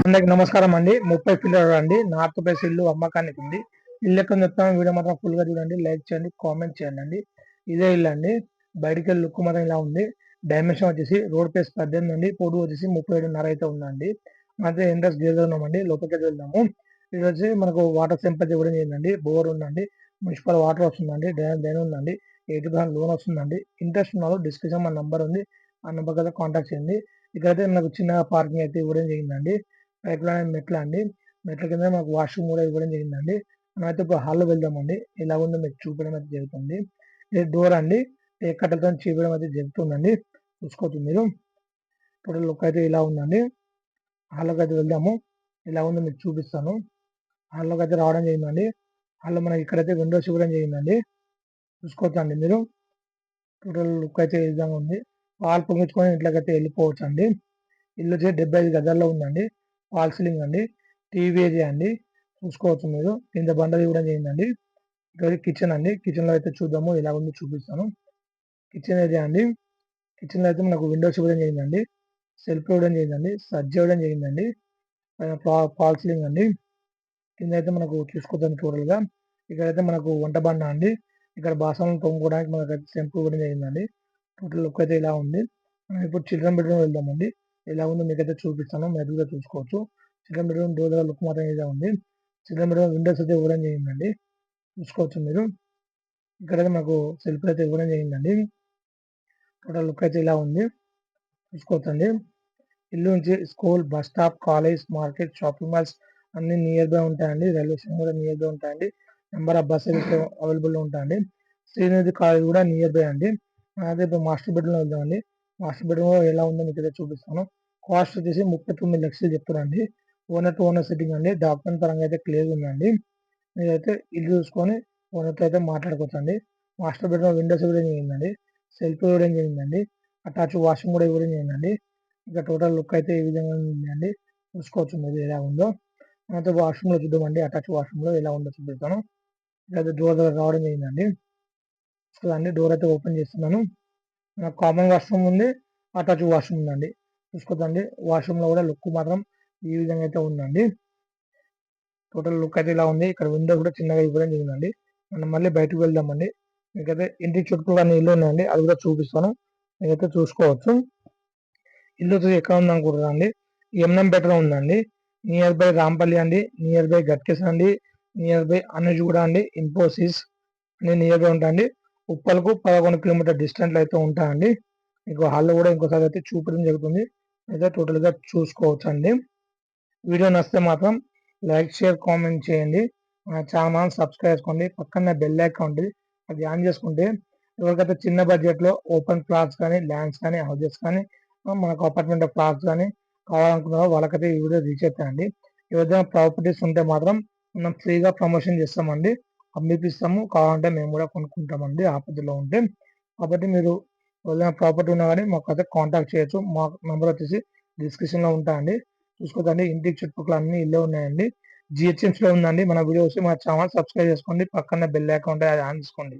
అందరికి నమస్కారం అండి. ముప్పై పిల్లలు అండి నార్త్ ప్లేస్ ఇల్లు అమ్మకానికి ఉంది. ఇల్లు ఎక్కడ చెప్తాను వీడియో మాత్రం ఫుల్గా చూడండి. లైక్ చేయండి కామెంట్ చేయండి అండి. ఇదే ఇల్లు అండి. బయటికి వెళ్ళి లుక్ మాత్రం ఇలా ఉంది. డైమెన్షన్ వచ్చేసి రోడ్ ప్లేస్ పద్దెనిమిది అండి పొడుగు వచ్చేసి ముప్పై ఏడున్నర అయితే ఉందండి. అయితే ఇంట్రెస్ట్ గేర్ లోపలికి వెళ్దాము. ఇది వచ్చి మనకు వాటర్ సెంపర్ ఇవ్వడం చేయండి బోర్ ఉందండి. మున్సిపల్ వాటర్ వస్తుందండి. డ్రైన్ ఉందండి. ఎయిటీ పర్సెంట్ లోన్ వస్తుందండి. ఇంట్రెస్ట్ ఉన్నారు డిస్క్రిప్షన్ మన నంబర్ ఉంది. ఆ నెంబర్ కదా కాంటాక్ట్ చేయండి. ఇక్కడైతే మనకు చిన్న పార్కింగ్ అయితే ఇవ్వడం జరిగిందండి. పైపులో మెట్ల అండి. మెట్ల కింద మనకు వాష్రూమ్ కూడా ఇవ్వడం జరిగిందండి. మనం అయితే ఇప్పుడు హాల్లో వెళ్దామండి. ఎలా ఉందో మీకు చూపడం అయితే జరుగుతుంది. ఇది డోర్ అండి. ఏ కట్టలతో చూపడం అయితే జరుగుతుందండి. చూసుకోవచ్చు మీరు. టోటల్ లుక్ అయితే ఇలా ఉందండి. హాల్లోకి అయితే వెళ్దాము. ఇలా ఉందో మీకు చూపిస్తాను. హాల్లోకి అయితే రావడం జరిగిందండి. హాల్లో మనకి ఇక్కడైతే విండోస్ ఇవ్వడం జరిగిందండి. చూసుకోవచ్చు అండి మీరు? టోటల్ లుక్ అయితే ఈ విధంగా ఉంది. పాలు పొంగించుకొని ఇంట్లోకైతే వెళ్ళిపోవచ్చు అండి ఇల్లు వచ్చి డెబ్బై ఐదు గజాల్లో ఉందండి. వాల్ సీలింగ్ అండి. టీవీ ఏరియా అండి చూసుకోవచ్చు మీరు. కింద బండది కూడా చేయండి ఇక్కడ కిచెన్ అండి. కిచెన్లో అయితే చూద్దాము. ఎలా ఉంది చూపిస్తాను. కిచెన్ ఏరియా అండి కిచెన్లో అయితే మనకు విండోస్ ఇవ్వడం చేయండి సెల్ఫ్ ఇవ్వడం చేయండి సజ్జ ఇవ్వడం చేయండి ఫాల్ సీలింగ్ అండి. కింద అయితే మనకు చూసుకోవడానికి టోటల్గా ఇక్కడైతే మనకు వంట బండ అండి. ఇక్కడ బాసనలు తోముకోవడానికి మనకు సెంపు ఇవ్వడం జరిగిందండి టోటల్ లుక్ అయితే ఇలా ఉంది. మనం ఇప్పుడు చిల్డ్రన్ బెడ్రూమ్ వెళ్దామండి. ఎలా ఉందో మీకైతే చూపిస్తాను. మెరుగుగా చూసుకోవచ్చు. చిల్డ్రన్ బెడ్రూమ్ డోర్ దగ్గర లుక్ మాత్రం ఇదే ఉంది. చిల్డ్రన్ బెడ్రూమ్ విండోస్ అయితే ఇవ్వడం చేయండి. చూసుకోవచ్చు మీరు. ఇక్కడైతే మాకు సెల్ఫ్ అయితే ఇవ్వడం జరిగిందండి టోటల్ లుక్ అయితే ఇలా ఉంది. చూసుకోవచ్చు అండి ఇల్లు నుంచి school bus stop college market shopping malls అన్ని నియర్ బై ఉంటాయండి. రైల్వే స్టేషన్ కూడా నియర్ బై ఉంటాయండి. నెంబర్ ఆఫ్ బస్సెస్ అవైలబుల్ ఉంటాయండి. శ్రీనిధి కాలేజ్ కూడా నియర్ బై అండి. అదే ఇప్పుడు మాస్టర్ బెడ్రూమ్ వెళ్దామండి మాస్టర్ బెడ్రూమ్ ఎలా ఉందో మీకు అయితే చూపిస్తాను. కాస్ట్ వచ్చేసి ముప్పై తొమ్మిది లక్షలు చెప్తున్నారండి. ఓనర్ టు ఓనర్ సిట్టింగ్ అండి. డాక్యుమెంట్ పరంగా అయితే క్లియర్ ఉందండి. మీరైతే ఇల్లు చూసుకొని ఓనర్తో అయితే మాట్లాడుకోవచ్చు అండి మాస్టర్ బెడ్రూమ్ విండోస్ ఇవ్వడం చేయండి సెల్ఫ్ ఇవ్వడం చేయండి అటాచ్ వాషింగ్ కూడా ఇవ్వడం చేయండి ఇంకా టోటల్ లుక్ అయితే ఈ విధంగా ఉందండి. చూసుకోవచ్చు మీరు ఎలా ఉందో. అయితే వాష్రూమ్లో చూద్దామండి. అటాచ్ వాష్రూమ్లో ఎలా ఉందో చూపిస్తాను. లేదా డోర్ దగ్గర రావడం జరిగిందండి వస్తుందండి డోర్ అయితే ఓపెన్ చేస్తున్నాను. కామన్ వాష్రూమ్ ఉంది అటాచ్ వాష్రూమ్ ఉందండి. చూసుకోదండి వాష్రూమ్లో కూడా లుక్ మాత్రం ఈ విధంగా అయితే ఉందండి. టోటల్ లుక్ అయితే ఇలా ఉంది. ఇక్కడ విండో కూడా చిన్నగా ఇవ్వడం జరిగిందండి. మనం మళ్ళీ బయటకు వెళ్దామండి. మీకైతే ఇంటి చుట్టూ కానీ ఇల్లు ఉన్నాయండి. అది కూడా చూపిస్తాను. మీకైతే చూసుకోవచ్చు. ఇల్లు ఎక్కడ ఉందనుకుంటున్నా అండి ఎంఎం బెటర్ ఉందండి. నియర్ బై రాంపల్లి అండి. నియర్ బై గట్కేస్ అండి నియర్ బై కూడా అండి. ఇన్ఫోసిస్ అన్ని నియర్ బై ఉంటాయండి. ఉప్పలకు పదకొండు కిలోమీటర్ డిస్టెంట్ అయితే ఉంటాయండి మీకు హాల్లో కూడా ఇంకోసారి అయితే చూపడం జరుగుతుంది. అయితే టోటల్గా చూసుకోవచ్చు అండి వీడియో నచ్చితే మాత్రం లైక్ షేర్ కామెంట్ చేయండి. మన ఛానల్ సబ్స్క్రైబ్ చేసుకోండి. పక్కన బెల్ ఐకాన్ అది ఆన్ చేసుకుంటే ఎవరికైతే చిన్న బడ్జెట్లో ఓపెన్ ప్లాట్స్ కానీ ల్యాండ్స్ కానీ హౌజెస్ కానీ మనకు అపార్ట్మెంట్ ఫ్లాట్స్ కానీ కావాలనుకున్నారో వాళ్ళకైతే ఈ వీడియో రీచ్ అవుతాయండి ఏదైనా ప్రాపర్టీస్ ఉంటే మాత్రం మనం ఫ్రీగా ప్రమోషన్ చేస్తామండి. అమ్మిపిస్తాము కావాలంటే మేము కూడా కొనుక్కుంటామండి ఆపదలో ఉంటే. కాబట్టి మీరు ఏదైనా ప్రాపర్టీ ఉన్నా కానీ మాకు అయితే కాంటాక్ట్ చేయొచ్చు. మా నెంబర్ వచ్చేసి డిస్క్రిప్షన్లో ఉంటాయండి చూసుకోదండి ఇంటికి చుట్టుపక్కల అన్ని ఇల్లే ఉన్నాయండి. జిహెచ్ఎంసీలో ఉందండి. మన వీడియోస్ మా ఛానల్ సబ్స్క్రైబ్ చేసుకోండి. పక్కన బెల్ అకౌంట్ అది ఆన్ చేసుకోండి.